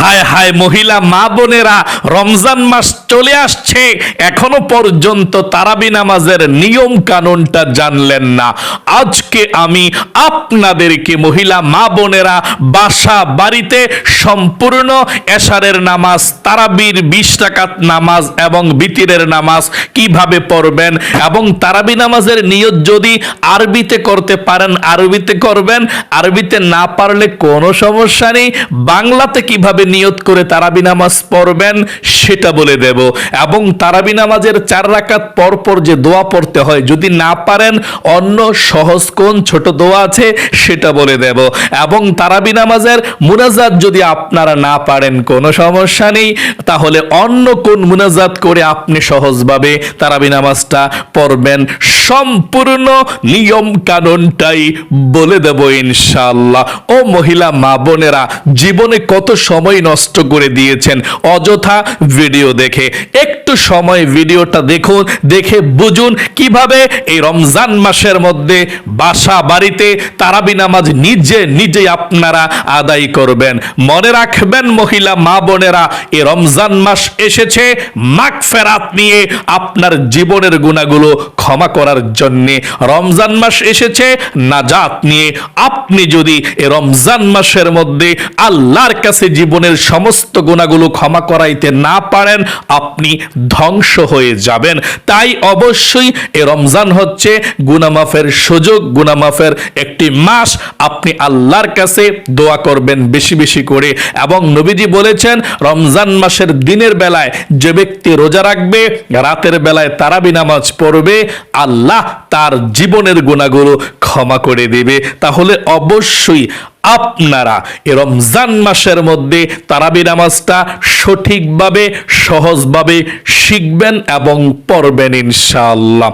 হায় হায় মহিলা মা বোনেরা, রমজান মাস চলে আসছে, এখনও পর্যন্ত তারাবি নামাজের নিয়ম কানুনটা জানলেন না। আজকে আমি আপনাদেরকে মহিলা মা বোনেরা, বাসা বাড়িতে সম্পূর্ণ এশারের নামাজ, তারাবির বিশ টাকাত নামাজ এবং বিতিরের নামাজ কীভাবে পড়বেন এবং তারাবি নামাজের নিয়ত যদি আরবিতে করতে পারেন, আরবিতে করবেন, আরবিতে না পারলে কোনো সমস্যা নেই। বাংলাতে কীভাবে নিয়ত করে তারাবি নামাজ পড়বেন, সেটা বলে দেব। এবং তারাবি নামাজের চার রাকাত পর পর যে দোয়া পড়তে হয়, যদি না পারেন, অন্য সহজ কোন ছোট দোয়া আছে, সেটা বলে দেব। এবং তারাবি নামাজের মুনাজাত যদি আপনারা না পারেন, কোনো সমস্যা নেই। তাহলে অন্য কোন মুনাজাত করে আপনি সহজভাবে তারাবি নামাজটা পড়বেন, সম্পূর্ণ নিয়ম কানুনটাই বলে দেব ইনশাআল্লাহ। ও মহিলা মা বোনেরা জীবনে কত সময় নষ্ট করে দিয়েছেন। অযথা ভিডিও দেখে। একটু সময় ভিডিওটা দেখুন, দেখে বুঝুন কীভাবে এই রমজান মাসের মধ্যে বাসা বাড়িতে তারাবি নামাজ নিজে নিজেই আপনারা আদায় করবেন। মনে রাখবেন মহিলা, মা বোনেরা এই রমজান মাস এসেছে মাগ ফেরাত নিয়ে আপনার জীবনের গুণাগুলো ক্ষমা করার জন্যে। রমজান মাস এসেছে নাজাত নিয়ে। আপনি যদি এ রমজান মাসের মধ্যে আল্লাহর কাছে জীবনের সমস্ত গুণাগুলো ক্ষমা করাইতে না পারেন, আপনি ধ্বংস হয়ে যাবেন। তাই অবশ্যই এ রমজান হচ্ছে গুনামাফের সুযোগ, গুনামাফের একটি মাস। আপনি আল্লাহর কাছে দোয়া করবেন বেশি বেশি করে। এবং নবীজি বলেছেন, রমজান মাসের দিনের বেলায় যে ব্যক্তি রোজা রাখবে, রাতের বেলায় তারাবি নামাজ পড়বে, আল্লাহ তার জীবনের গুণাগুলো ক্ষমা করে দেবে। তাহলে অবশ্যই আপনারা এ রমজান মাসের মধ্যে তারাবি নামাজটা সঠিকভাবে সহজভাবে শিখবেন এবং পড়বেন ইনশাআল্লাহ।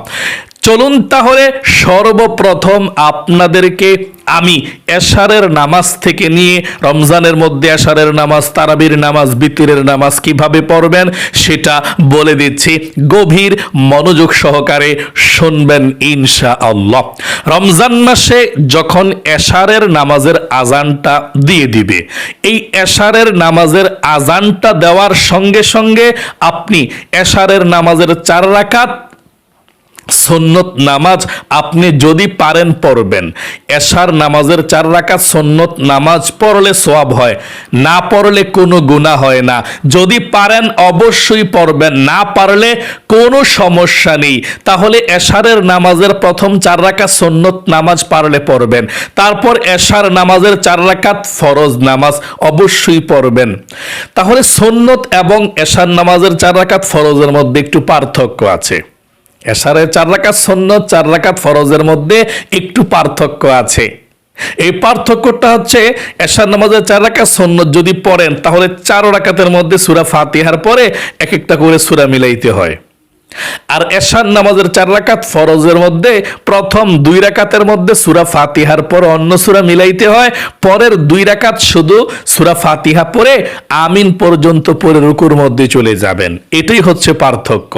চলুন তাহলে সর্বপ্রথম আপনাদেরকে আমি এশারের নামাজ থেকে নিয়ে রমজানের মধ্যে এশারের নামাজ, তারাবির নামাজ, বিতিরের নামাজ কীভাবে পড়বেন সেটা বলে দিচ্ছি। গভীর মনোযোগ সহকারে শুনবেন ইনশা আল্লাহ রমজান মাসে যখন এশারের নামাজের আজানটা দিয়ে দিবে, এই এশারের নামাজের আজানটা দেওয়ার সঙ্গে সঙ্গে আপনি এশারের নামাজের চার রাকাত সন্নত নামাজ আপনি যদি পারেন পড়বেন। এশার নামাজের চার রাকাত সন্নত নামাজ পড়লে সোয়াব হয়, না পড়লে কোনো গুণা হয় না। যদি পারেন অবশ্যই পড়বেন, না পারলে কোনো সমস্যা নেই। তাহলে এশারের নামাজের প্রথম চার রাকাত সন্নত নামাজ পারলে পড়বেন। তারপর এশার নামাজের চার রাকাত ফরজ নামাজ অবশ্যই পড়বেন। তাহলে সন্নত এবং এশার নামাজের চার রাকাত ফরজের মধ্যে একটু পার্থক্য আছে। এশারের চার রাকাত সন্ন্যত চার রাকাত ফরজের মধ্যে একটু পার্থক্য আছে। এই পার্থক্যটা হচ্ছে এশার নামাজের চার রাকাত সন্ন্যত যদি পড়েন, তাহলে চার রাকাতের মধ্যে সুরা ফাতিহার পরে এক একটা করে সুরা মিলাইতে হয়। আর এশার নামাজের চার রাকাত ফরজের মধ্যে প্রথম দুই রাকাতের মধ্যে সুরা ফাতিহার পর অন্য সুরা মিলাইতে হয়, পরের দুই রাকাত শুধু সুরা ফাতিহা পরে আমিন পর্যন্ত পরে রুকুর মধ্যে চলে যাবেন। এটাই হচ্ছে পার্থক্য।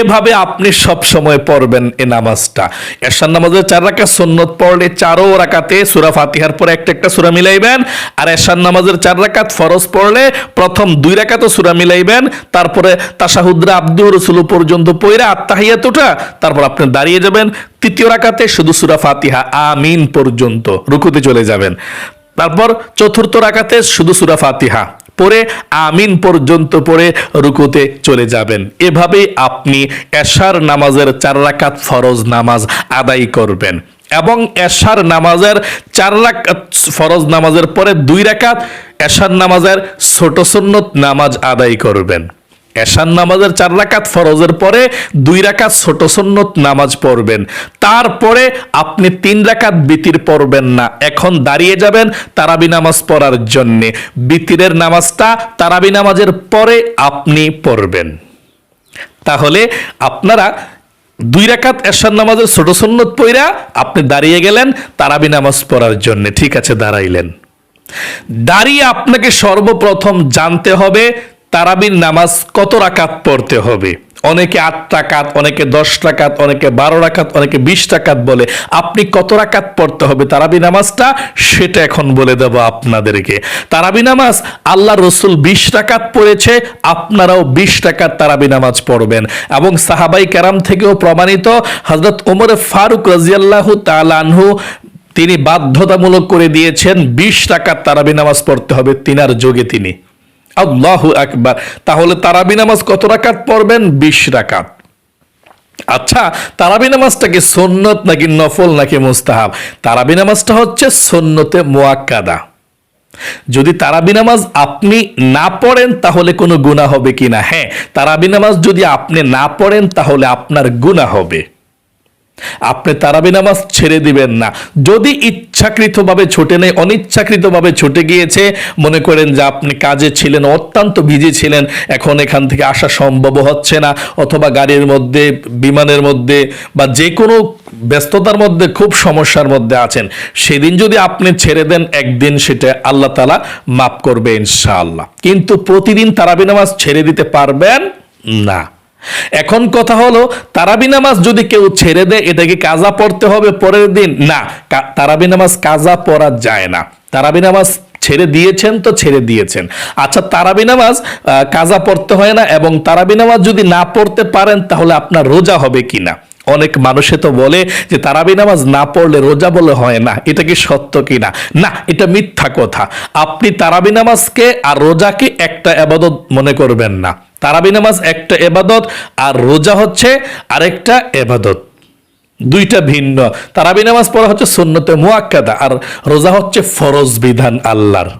এভাবে আপনি সব সময় পড়বেন এ নামাজটা। এরশান নামাজের চার রাকাত সুন্নত পড়লে চারো রাকাতে সুরা ফাতিহার পরে একটা একটা সুরা মিলাইবেন, আর এরশান নামাজের চার রাকাত ফরজ পড়লে প্রথম দুই রাকাতও সুরা মিলাইবেন, তারপরে তাশাহুদরা আব্দুর রসুল পর্যন্ত পইরা আত্মাহিয়াতুটা তারপর আপনি দাঁড়িয়ে যাবেন, তৃতীয় রাকাতে শুধু সুরা ফাতিহা, আমিন পর্যন্ত, রুকুতে চলে যাবেন। তারপর চতুর্থ রাকাতে শুধু সুরা ফাতিহা। পরে আমিন পর্যন্ত পরে রুকুতে চলে যাবেন। এভাবে আপনি এশার নামাজের চার রাকাত ফরজ নামাজ আদায় করবেন। এবং এশার নামাজের চার রাকাত ফরজ নামাজের পরে দুই রাকাত এশার নামাজের ছোট সুন্নত নামাজ আদায় করবেন। এশান নামাজের চার রাকাত ফরজের পরে দুই রাকাত ছোট সন্নত নামাজ পড়বেন। তারপরে আপনি তিন রাকাত বিতির পড়বেন না। এখন দাঁড়িয়ে যাবেন তারাবি নামাজ পড়ার জন্যে। বিতিরের নামাজটা তারাবি নামাজের পরে আপনি পড়বেন। তাহলে আপনারা দুই রাকাত এশার নামাজের ছোট সন্নত পইরা আপনি দাঁড়িয়ে গেলেন তারাবি নামাজ পড়ার জন্য। ঠিক আছে, দাঁড়াইলেন। দাঁড়িয়ে আপনাকে সর্বপ্রথম জানতে হবে তারাবির নামাজ কত রাকাত পড়তে হবে? অনেকে আট টাকাত অনেকে দশ টাকাত অনেকে বারো রাকাত, অনেকে বিশ টাকাত বলে। আপনি কত রাকাত পড়তে হবে তারাবি নামাজটা? সেটা এখন বলে দেব আপনাদেরকে। তারাবি নামাজ আল্লাহ রসুল বিশ টাকাত পড়েছে, আপনারাও বিশ টাকাত তারাবি নামাজ পড়বেন। এবং সাহাবাই ক্যারাম থেকেও প্রমাণিত হজরত ওমর ফারুক রাজিয়াল্লাহু তালানহু তিনি বাধ্যতামূলক করে দিয়েছেন, বিশ টাকার তারাবি নামাজ পড়তে হবে তিনার যোগে তিনি। আল্লাহু আকবার। তাহলে তারাবি নামাজ কত রাকাত পড়বেন? বিশ রাকাত। আচ্ছা তারাবি নামাজটা কি সন্নত নাকি নফল নাকি মুস্তাহাব? তারাবি নামাজটা হচ্ছে সন্নতে মোয়াক্কাদা। যদি তারাবি নামাজ আপনি না পড়েন, তাহলে কোনো গুণা হবে কিনা হ্যাঁ তারাবি নামাজ যদি আপনি না পড়েন, তাহলে আপনার গুণা হবে। আপনি তারাবি নামাজ ছেড়ে দিবেন না। যদি ইচ্ছাকৃতভাবে ছুটে নেই অনিচ্ছাকৃতভাবে ছুটে গিয়েছে, মনে করেন যে আপনি কাজে ছিলেন, অত্যন্ত বিজি ছিলেন, এখন এখান থেকে আসা সম্ভব হচ্ছে না, অথবা গাড়ির মধ্যে, বিমানের মধ্যে, বা যে কোনো ব্যস্ততার মধ্যে, খুব সমস্যার মধ্যে আছেন। সেদিন যদি আপনি ছেড়ে দেন, একদিন সেটা আল্লাহ তালা মাফ করবে ইনশাআল্লাহ। কিন্তু প্রতিদিন তারাবি নামাজ ছেড়ে দিতে পারবেন না। এখন কথা হলো, তারাবি নামাজ যদি কেউ ছেড়ে দেয় এটাকে কাজা পড়তে হবে পরের দিন? না তারাবি নামাজ কাজা পড়া যায় না। তারাবি নামাজ ছেড়ে দিয়েছেন তো ছেড়ে দিয়েছেন। আচ্ছা তারাবি নামাজ কাজা পড়তে হয় না এবং তারাবি নামাজ যদি না পড়তে পারেন, তাহলে আপনার রোজা হবে কিনা অনেক মানুষে তো বলে যে, তারাবি নামাজ না পড়লে রোজা বলে হয় না। এটা কি সত্য কিনা না, এটা মিথ্যা কথা। আপনি তারাবি নামাজকে আর রোজাকে একটা আবাদত মনে করবেন না। তারাবি নামাজ একটা এবাদত আর রোজা হচ্ছে আরেকটা এবাদত। দুইটা ভিন্ন। তারাবি নামাজ পড়া হচ্ছে সুন্নতে মুয়াক্কাদা আর রোজা হচ্ছে ফরজ বিধান আল্লাহর।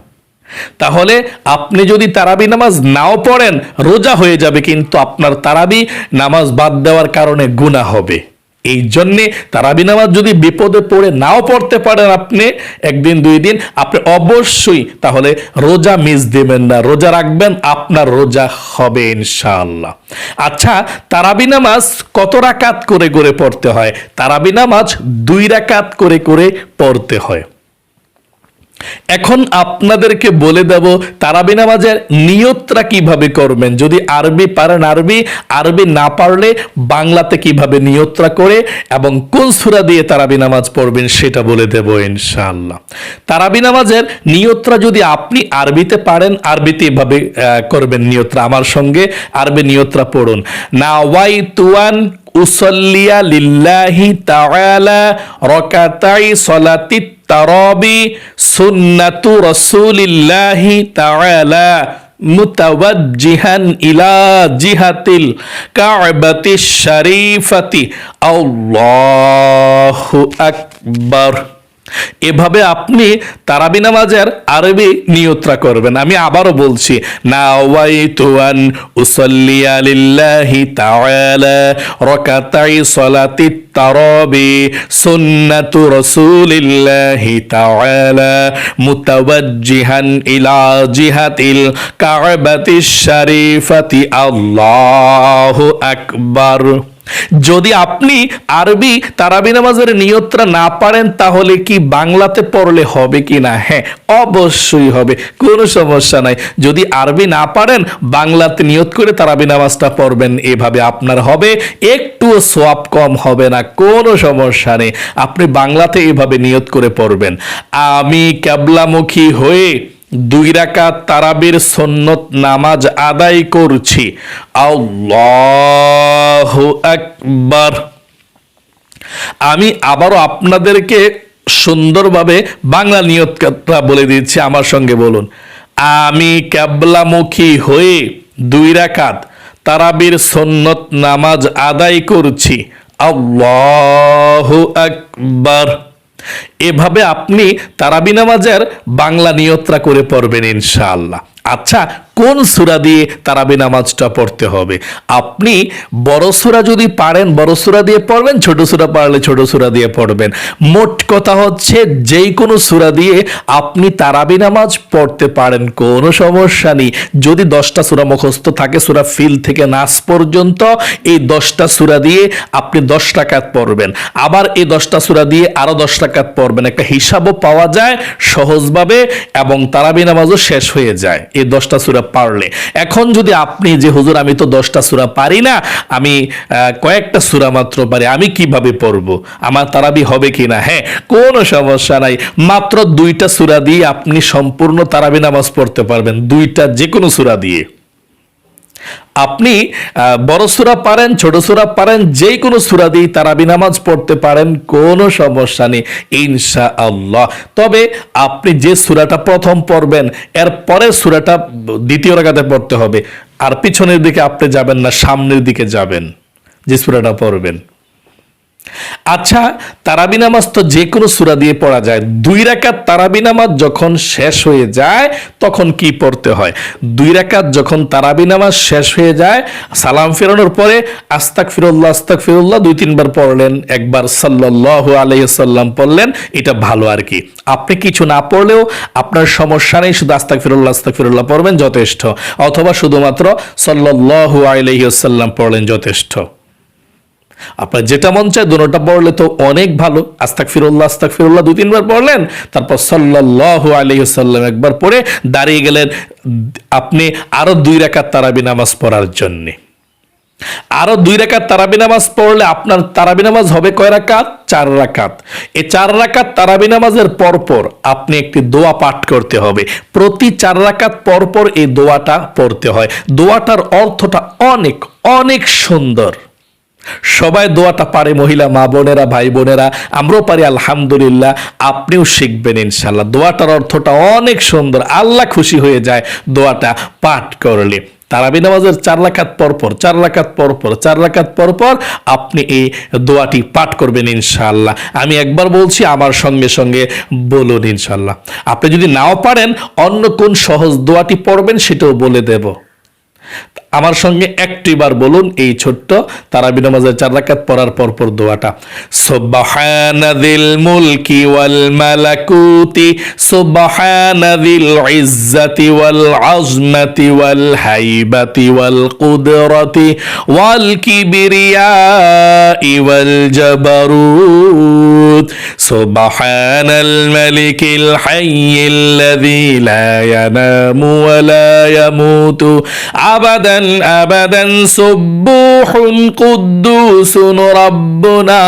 তাহলে আপনি যদি তারাবি নামাজ নাও পড়েন, রোজা হয়ে যাবে, কিন্তু আপনার তারাবি নামাজ বাদ দেওয়ার কারণে গুণা হবে। এই জন্যে তারাবি নামাজ যদি বিপদে পড়ে নাও পড়তে পারেন আপনি, একদিন দুই দিন, আপনি অবশ্যই তাহলে রোজা মিস দেবেন না। রোজা রাখবেন, আপনার রোজা হবে ইনশাআল্লাহ। আচ্ছা তারাবি নামাজ কত রাকাত করে করে পড়তে হয়? তারাবি নামাজ দুই রাকাত করে করে পড়তে হয়। এখন আপনাদেরকে বলে দেব, তারাবি নামাজের নিয়তরা কীভাবে করবেন? যদি আরবি পারেন আরবি আরবি না পারলে বাংলাতে কীভাবে নিয়তরা করে এবং কোন সূরা দিয়ে তারাবি নামাজ পড়বেন সেটা বলে দেব ইনশাআল্লাহ। তারাবি নামাজের নিয়তরা যদি আপনি আরবিতে পারেন, আরবিতে এভাবে করবেন নিয়তরা আমার সঙ্গে আরবি নিয়তরা পড়ুন। নাওয়াই তুয়ান উসল্লিয়া লিল্লাহি তাআলা রকাতাই সলাতিত তারাবি সুন্নাতু রাসূলিল্লাহি তাআলা মুতাওয়াজ্জিহান ইলা জিহাতিল কাবাতিশ শরীফাতি। আল্লাহু আকবার। এভাবে আপনি তারাবি নামাজের আরবি নিয়ত্রা করবেন। আমি আবারও বলছি, নাওয়াইতু আন উসাল্লিয়া লিল্লাহি তাআলা রাকাতাই সালাতি তারাবি সুন্নাতু রাসূলিল্লাহি তাআলা মুতাওয়াজ্জিহান ইলা জিহাতিল কাবাতিশ শরীফাতি। আল্লাহু আকবার। যদি আপনি আরবি তারাবি নামাজের নিয়তরা না পারেন, তাহলে কি বাংলাতে পড়লে হবে কি না? হ্যাঁ অবশ্যই হবে, কোনো সমস্যা নাই। যদি আরবি না পারেন, বাংলাতে নিয়ত করে তারাবি নামাজটা পড়বেন, এভাবে আপনার হবে, একটুও সোয়াব কম হবে না, কোনো সমস্যা নেই। আপনি বাংলাতে এভাবে নিয়ত করে পড়বেন। আমি ক্যাবলামুখী হয়ে দুই রাকাত তারাবির সন্নত নামাজ আদায় করছি। আল্লাহু আকবার। আমি আবারও আপনাদেরকে সুন্দরভাবে বাংলা নিয়তটা বলে দিচ্ছি আমার সঙ্গে বলুন। আমি ক্যাবলামুখী হয়ে দুই রাকাত তারাবির সন্নত নামাজ আদায় করছি। আল্লাহু আকবার। এভাবে আপনি তারাবি নামাজের বাংলা নিয়ত্রা করে পড়বেন ইনশাআল্লাহ। আচ্ছা কোন সূরা দিয়ে তারাবি নামাজটা পড়তে হবে? আপনি বড় সুরা যদি পারেন, বড় সূরা দিয়ে পড়বেন, ছোট সূরা পারলে ছোট সূরা দিয়ে পড়বেন। মোট কথা হচ্ছে, যেই কোনো সূরা দিয়ে আপনি তারাবি নামাজ পড়তে পারেন, কোনো সমস্যা নেই। যদি দশটা সূরা মুখস্থ থাকে, সূরা ফিল থেকে নাস পর্যন্ত, এই দশটা সূরা দিয়ে আপনি দশ টাকাত পড়বেন। আবার এই দশটা সূরা দিয়ে আরও দশ টাকাত পড়বেন। একটা হিসাবও পাওয়া যায় সহজভাবে এবং তারাবি নামাজও শেষ হয়ে যায়। এই দশটা সূরা পারলে। এখন যদি আপনি যে, হুজুর, আমি তো দশটা সুরা পারি না, আমি কয়েকটা সুরা মাত্র পারি, আমি কীভাবে পড়ব? আমার তারাবি হবে কি না? হ্যাঁ কোনো সমস্যা নাই। মাত্র দুইটা সুরা দিয়ে আপনি সম্পূর্ণ তারাবি নামাজ পড়তে পারবেন, দুইটা যে কোনো সুরা দিয়ে। আপনি বড় সুরা পারেন, ছোট সুরা পারেন যে কোনো সুরা দিয়ে তারাবি নামাজ পড়তে পারেন, কোনো সমস্যা নেই ইনশা আল্লাহ তবে আপনি যে সুরাটা প্রথম পড়বেন, এর পরের সুরাটা দ্বিতীয় রাগাতে পড়তে হবে। আর পিছনের দিকে আপনি যাবেন না, সামনের দিকে যাবেন, যে সুরাটা পড়বেন। আচ্ছা তারাবি নামাজ তো যে কোনো সুরা দিয়ে পড়া যায়। দুই রাকাত তারাবি নামাজ যখন শেষ হয়ে যায়, তখন কি পড়তে হয়? দুই রাকাত যখন তারাবি নামাজ শেষ হয়ে যায়, সালাম ফেরানোর পরে আস্তাক ফিরুল্লাহ আস্তাক ফিরুল্লাহ দুই তিনবার পড়লেন, একবার সাল্লাহ আলাইসাল্লাম পড়লেন, এটা ভালো আর কি। আপনি কিছু না পড়লেও আপনার সমস্যা নেই, শুধু আস্তাক ফিরুল্লাহ আস্তাক ফিরুল্লাহ পড়বেন যথেষ্ট। অথবা শুধুমাত্র সাল্লাহ আলাইসাল্লাম পড়লেন যথেষ্ট। আপনার যেটা মন চায় দুটোটা পড়লে তো অনেক ভালো। আস্তাক ফিরুল্লাহ আস্তাক ফিরুল্লাহ দুই, তিনবার পড়লেন, তারপর সাল্লাহ আলহিসাল্লাম একবার পড়ে দাঁড়িয়ে গেলেন আপনি আরও দুই রাকাত তারাবি নামাজ পড়ার জন্যে। আরও দুই রাকাত তারাবি নামাজ পড়লে আপনার তারাবি নামাজ হবে কয় রাকাত? চার রাকাত। এই চার রাকাত তারাবি নামাজের পরপর আপনি একটি দোয়া পাঠ করতে হবে। প্রতি চার রাকাত পরপর এই দোয়াটা পড়তে হয়। দোয়াটার অর্থটা অনেক অনেক সুন্দর। সবাই দোয়াটা পারে মহিলা, মা বোনেরা, ভাই বোনেরা, আমরাও পারি, আলহামদুলিল্লাহ, আপনিও শিখবেন ইনশাল্লাহ দোয়াটার অর্থটা অনেক সুন্দর, আল্লাহ খুশি হয়ে যায় দোয়াটা পাঠ করলে। তারাবি নামাজের চার লাখাত পরপর চার লাখাত পরপর চার লাখাত পরপর আপনি এই দোয়াটি পাঠ করবেন ইনশাল্লাহ আমি একবার বলছি, আমার সঙ্গে সঙ্গে বলুন ইনশাল্লাহ আপনি যদি নাও পারেন, অন্য কোন সহজ দোয়াটি পড়বেন সেটাও বলে দেব। আমার সঙ্গে একটিবার বলুন এই ছোট্ট তারাবি নামাজের চার রাকাত পড়ার পর পর দোয়াটা। সুবহানাদিল মুলকি ওয়াল মালাকুতি সুবহানাদিল ইজ্জাতি ওয়াল আজমাতি ওয়াল হাইবাতি ওয়াল কুদরতি ওয়াল কিবরিয়াই ওয়াল জাবারুত সুবহানাল মালিকিল হাইয়িল লাযী লা ইয়ানামু ওয়া লা ইয়ামুতু আবাদান আবাদান সুব্বুহুন কুদ্দুসুন রাব্বুনা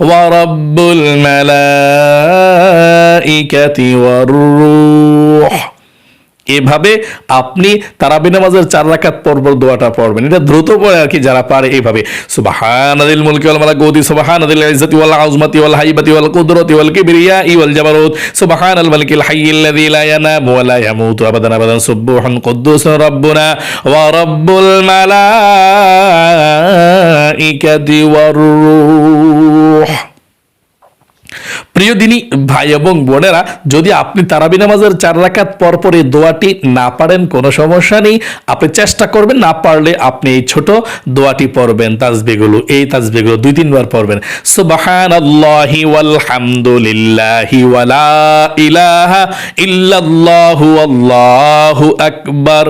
ওয়া রাব্বুল মালাইকাতি ওয়ার রূহ এভাবে আপনি তারাবি নামাজের চার রাকাত পর্ব দোয়াটা পড়বেন। এটা দ্রুত পড়ে আর কি যারা পারে এইভাবে। সুবহানাদিল মুলকি ওয়াল মালাকুতি সুবহানাদিল ইজ্জাতি ওয়াল আযমাতি ওয়াল হাইবাতি ওয়াল কুদরতি ওয়াল কিবরিয়াই ওয়াল জাবারুত। সুবহানাল মালিকিল হাইয়িল লাযী লা ইয়ানামু ওয়া লা ইয়ামুতু আবাদান আবাদান। সুবহান কুদ্দুসুন রাব্বুনা ওয়া রাব্বুল মালাইকাতি ওয়ার রূহ। প্রিয় দিনী, ভাই এবং বোনেরা, যদি আপনি তারাবি নামাজের চার রাকাত পর পর এই দোয়াটি না পারেন, কোনো সমস্যা নেই। আপনি চেষ্টা করবেন, না পারলে আপনি এই ছোট দোয়াটি পড়বেন তাজবিগুলো এই তাজবিগুলো দুই তিনবার পড়বেন। ওয়ালহামদুলিল্লাহি ওয়ালা ইলাহা ইল্লাল্লাহু আল্লাহু আকবার।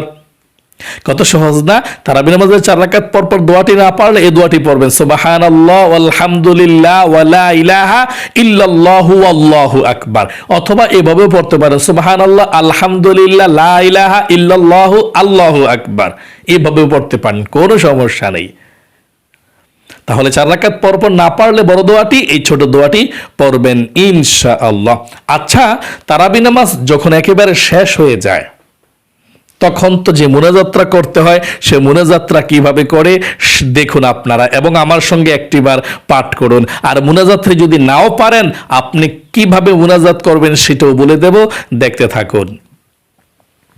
কত সহজ না? তারাবি নামাজের চার রাকাত পর পর দোয়াটি না পারলে এই দোয়াটি পড়বেন। সুবহানাল্লাহ আলহামদুলিল্লাহ ওয়ালা ইলাহা ইল্লাল্লাহু আল্লাহু আকবার। অথবা এভাবেও পড়তে পারেন, সুবহানাল্লাহ, আলহামদুলিল্লাহ, লা ইলাহা ইল্লাল্লাহু, আল্লাহু আকবার। এভাবেও পড়তে পারেন, কোনো সমস্যা নেই। তাহলে চার রাকাত পরপর না পারলে বড় দোয়াটি, এই ছোট দোয়াটি পড়বেন ইনশা আল্লাহ আচ্ছা তারাবি নামাজ যখন একেবারে শেষ হয়ে যায় তখন তো যে মুনাযাত্রা করতে হয়, সে মুনাযাত্রা কীভাবে করে দেখুন আপনারা। এবং আমার সঙ্গে একটিবার পাঠ করুন। আর মুনাযাত্রা যদি নাও পারেন, আপনি কীভাবে মোনাজাত করবেন সেটাও বলে দেব। দেখতে থাকুন।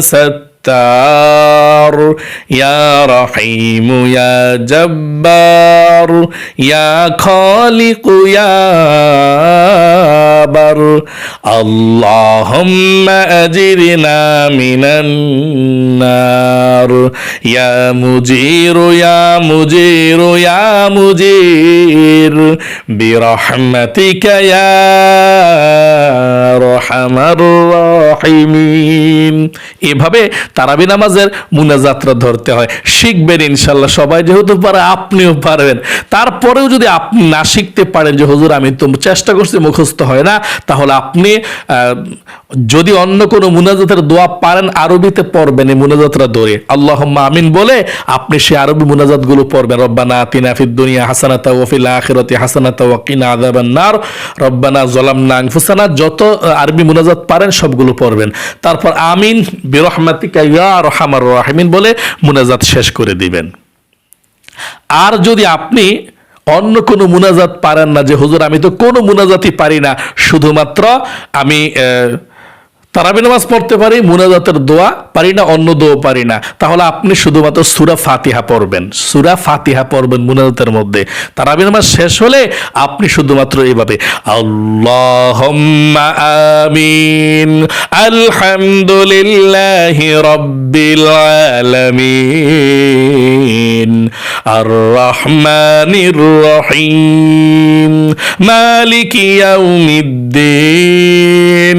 सत् ستار يا رحيم يا جبار يا خالق يا بر اللهم أجرنا من النار يا مجير يا مجير يا مجير برحمتك يا রহমার রহিমিন এভাবে তারাবি নামাজের মুনাজাতরা ধরতে হয়। শিখবেন ইনশাল্লাহ, সবাই যেহেতু পারে, আপনিও পারবেন। তারপরেও যদি আপনি না শিখতে পারেন যে, হুজুর, আমি তো চেষ্টা করছি, মুখস্থ হয় না। তাহলে আপনি যদি অন্য কোনো মুনাজাতের দোয়া পারেন, আরবিতে পড়বেন এই মুনাজাতরা ধরে। আল্লাহ আমিন বলে, আপনি সেই আরবি মুনাজাতগুলো পড়বেন। রব্বানা ফিদ দুনিয়া হাসানাতা ওয়া ফিল আখিরাতি হাসানাতা ওয়া কিনা আযাবান নার। রব্বানা যালামনা আনফুসানা, যত আরবি মুনাজাত পারেন, সবগুলো পড়বেন। তারপর আমিন, বিরহমাতিকা রাহিমিন বলে মুনাজাত শেষ করে দিবেন। আর যদি আপনি অন্য কোনো মুনাজাত পারেন না যে হুজুর আমি তো কোনো মুনাজাতই পারি না শুধুমাত্র আমি আহ, তারাবি নামাজ পড়তে পারি, মুনাজাতের দোয়া পারি না, অন্য দোয়া পারি না। তাহলে আপনি শুধুমাত্র সুরা ফাতিহা পড়বেন। সুরা ফাতিহা পড়বেন মুনাজাতের মধ্যে। তারাবি নামাজ শেষ হলে আপনি শুধুমাত্র এইভাবে, আল্লাহুম্মা আমিন, আলহামদুলিল্লাহি রাব্বিল আলামিন আর রহমানির রহিম, মালিকি ইয়াউমিদ্দিন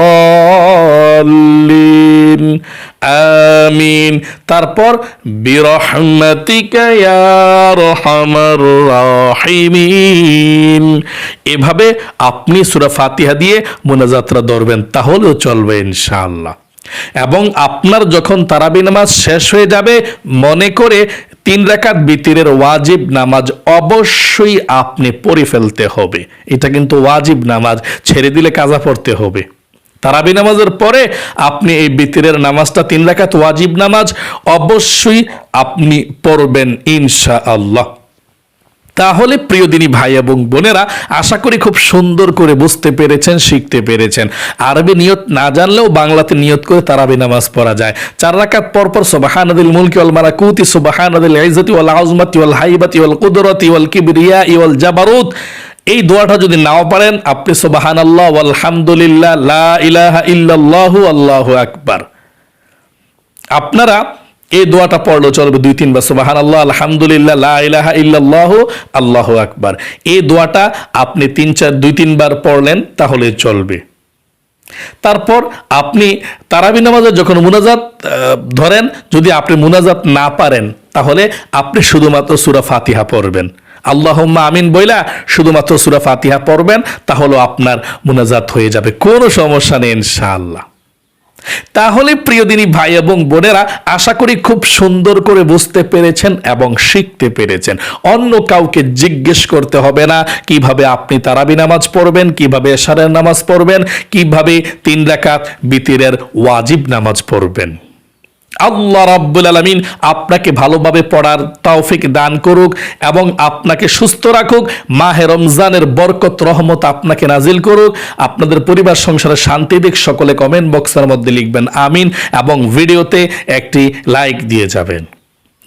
আমিন। তারপর রাহিমিন। এভাবে আপনি সুরা ফাতিহা দিয়ে মোনাজাতরা ধরবেন, তাহলেও চলবে ইনশাআল্লাহ। এবং আপনার যখন তারাবি নামাজ শেষ হয়ে যাবে, মনে করে তিন রাকাত বিতিরের ওয়াজিব নামাজ অবশ্যই আপনি পড়ে ফেলতে হবে। এটা কিন্তু ওয়াজিব নামাজ, ছেড়ে দিলে কাজা পড়তে হবে। তারাবি নামাজের পরে আপনি এই বিতিরের নামাজটা তিন রাকাত ওয়াজিব নামাজ অবশ্যই আপনি পড়বেন ইনশা আল্লাহ তাহলে প্রিয় দিনী ভাই এবং বোনেরা, আশা করি খুব সুন্দর করে বুঝতে পেরেছেন, শিখতে পেরেছেন। আরবি নিয়ত না জানলেও বাংলাতে নিয়ত করে তারাবি নামাজ পড়া যায়। চার রাকাত পরপর সুবহানাদিল মুলকি ওয়াল মালাকুতি সুবহানাদিল ইজ্জতি ওয়াল আযমতি ওয়াল হাইবাতি ওয়াল কুদরতি ওয়াল কিবরিয়া ওয়াল জাবারুত এই দোয়াটা যদি নাও পারেন, আপনি সোবাহান আল্লাহ আলহামদুলিল্লাহ লা ইলাহা ইল্লাল্লাহু, আল্লাহু আকবার। আপনারা এই দোয়াটা পড়লেও চলবে দুই তিনবার সুবাহান আল্লাহ আলহামদুলিল্লাহ, লা ইলাহা ইল্লাল্লাহু, আল্লাহু আকবার। এই দোয়াটা আপনি তিন, চার, দুই তিনবার পড়লেন, তাহলে চলবে। তারপর আপনি তারাবি নামাজে যখন মুনাজাত ধরেন, যদি আপনি মুনাজাত না পারেন, তাহলে আপনি শুধুমাত্র সুরা ফাতিহা পড়বেন। আল্লাহুম্মা আমিন বইলা শুধুমাত্র সুরা ফাতিহা পড়বেন তাহলে আপনার মোনাজাত হয়ে যাবে। কোনো সমস্যা নেই, ইনশাআল্লাহ। তাহলে প্রিয় দিনী ভাই এবং বোনেরা, আশা করি খুব সুন্দর করে বুঝতে পেরেছেন এবং শিখতে পেরেছেন। অন্য কাউকে জিজ্ঞেস করতে হবে না, কীভাবে আপনি তারাবি নামাজ পড়বেন, কীভাবে এশারের নামাজ পড়বেন, কীভাবে তিন রাকাত বিতিরের ওয়াজিব নামাজ পড়বেন। আল্লাহ রাব্বুল আলামিন আপনাকে ভালোভাবে পড়ার তৌফিক দান করুক এবং আপনাকে সুস্থ রাখুক। মাহে রমজানের বরকত, রহমত আপনাকে নাজিল করুক। আপনাদের পরিবার, সংসারে শান্তি দিক। সকলে কমেন্ট বক্সের মধ্যে লিখবেন আমিন এবং ভিডিওতে একটি লাইক দিয়ে যাবেন।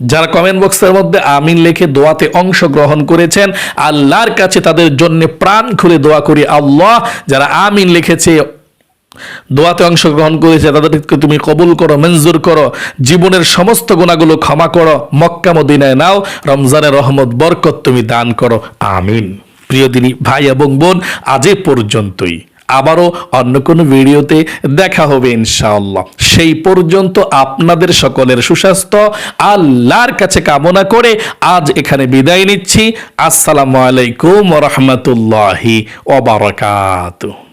যারা কমেন্ট বক্সের মধ্যে আমিন লিখে দোয়াতে অংশগ্রহণ করেছেন, আল্লাহর কাছে তাদের জন্য প্রাণ খুলে দোয়া করি আল্লাহ। যারা আমিন লিখেছে দোয়াতে অংশগ্রহণ করেছে তাদেরকে তুমি কবুল করো, মঞ্জুর করো, জীবনের সমস্ত গুণাগুলো ক্ষমা করো, মক্কা মদিনায় নাও, রমজানের রহমত, বরকত তুমি দান করো, আমিন। প্রিয় দিনী ভাই এবং বোন, আজ পর্যন্তই। আবারও অন্য কোনো ভিডিওতে দেখা হবে ইনশাআল্লাহ। সেই পর্যন্ত আপনাদের সকলের সুস্বাস্থ্য, আল্লাহর কাছে কামনা করে আজ এখানে বিদায় নিচ্ছি। আসসালামু আলাইকুম রহমতুল্লাহি ওবারকাতুহ